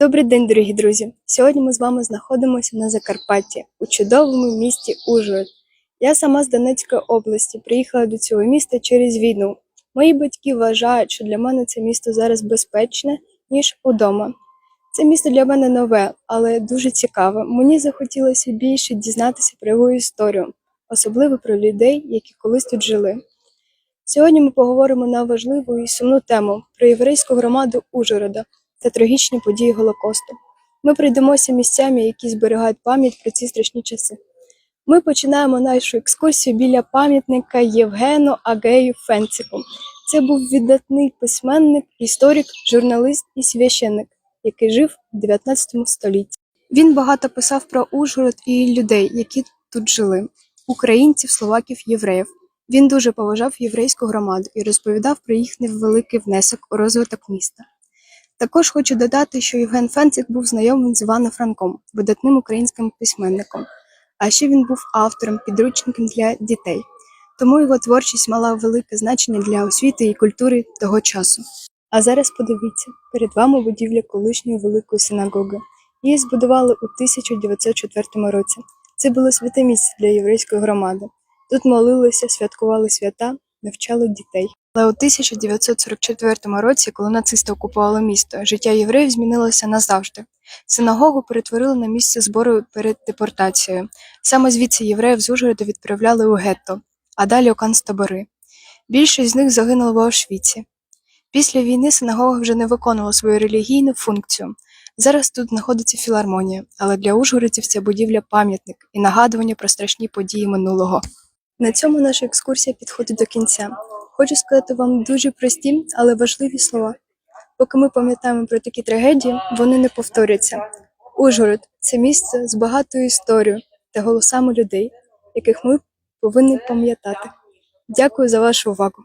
Добрий день, дорогі друзі! Сьогодні ми з вами знаходимося на Закарпатті у чудовому місті Ужгород. Я сама з Донецької області приїхала до цього міста через війну. Мої батьки вважають, що для мене це місто зараз безпечне, ніж удома. Це місто для мене нове, але дуже цікаве. Мені захотілося більше дізнатися про його історію, особливо про людей, які колись тут жили. Сьогодні ми поговоримо на важливу і сумну тему про єврейську громаду Ужгорода та трагічні події Голокосту. Ми пройдемося місцями, які зберігають пам'ять про ці страшні часи. Ми починаємо нашу екскурсію біля пам'ятника Євгену Агею Фенцику. Це був віддатний письменник, історик, журналіст і священник, який жив у 19 столітті. Він багато писав про Ужгород і людей, які тут жили українців, словаків, євреїв. Він дуже поважав єврейську громаду і розповідав про їхній великий внесок у розвиток міста. Також хочу додати, що Євген Фенцик був знайомим з Іваном Франком, видатним українським письменником. А ще він був автором підручників для дітей, тому його творчість мала велике значення для освіти і культури того часу. А зараз подивіться, перед вами будівля колишньої великої синагоги. Її збудували у 1904 році. Це було святе місце для єврейської громади. Тут молилися, святкували свята, навчали дітей. Але у 1944 році, коли нацисти окупували місто, життя євреїв змінилося назавжди. Синагогу перетворили на місце збору перед депортацією. Саме звідси євреїв з Ужгорода відправляли у гетто, а далі у концтабори. Більшість з них загинули в Аушвіці. Після війни синагога вже не виконувала свою релігійну функцію. Зараз тут знаходиться філармонія, але для ужгородців ця будівля пам'ятник і нагадування про страшні події минулого. На цьому наша екскурсія підходить до кінця. Хочу сказати вам дуже прості, але важливі слова. Поки ми пам'ятаємо про такі трагедії, вони не повторяться. Ужгород це місце з багатою історією та голосами людей, яких ми повинні пам'ятати. Дякую за вашу увагу.